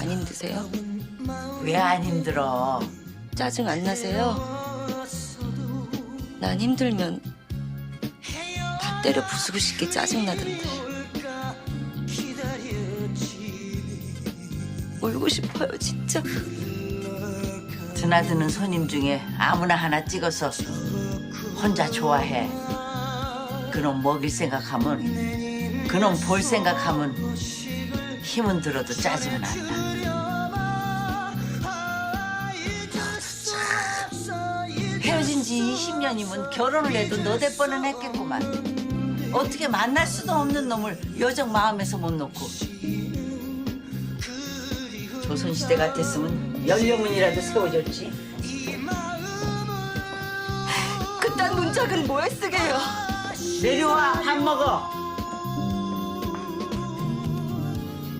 안 힘드세요? 왜 안 힘들어? 짜증 안 나세요? 난 힘들면 다 때려 부수고 싶게 짜증 나던데. 울고 싶어요, 진짜. 드나드는 손님 중에 아무나 하나 찍어서 혼자 좋아해. 그놈 먹일 생각하면, 그놈 볼 생각하면 힘은 들어도 짜증은 안 나. 헤어진 지 20년이면 결혼을 해도 너댓 뻔은 했겠구만. 어떻게 만날 수도 없는 놈을 여정 마음에서 못 놓고. 조선시대 같았으면 연료문이라도 세워줬지. 그딴 문짝은 뭐에 쓰게요? 내려와 밥 먹어.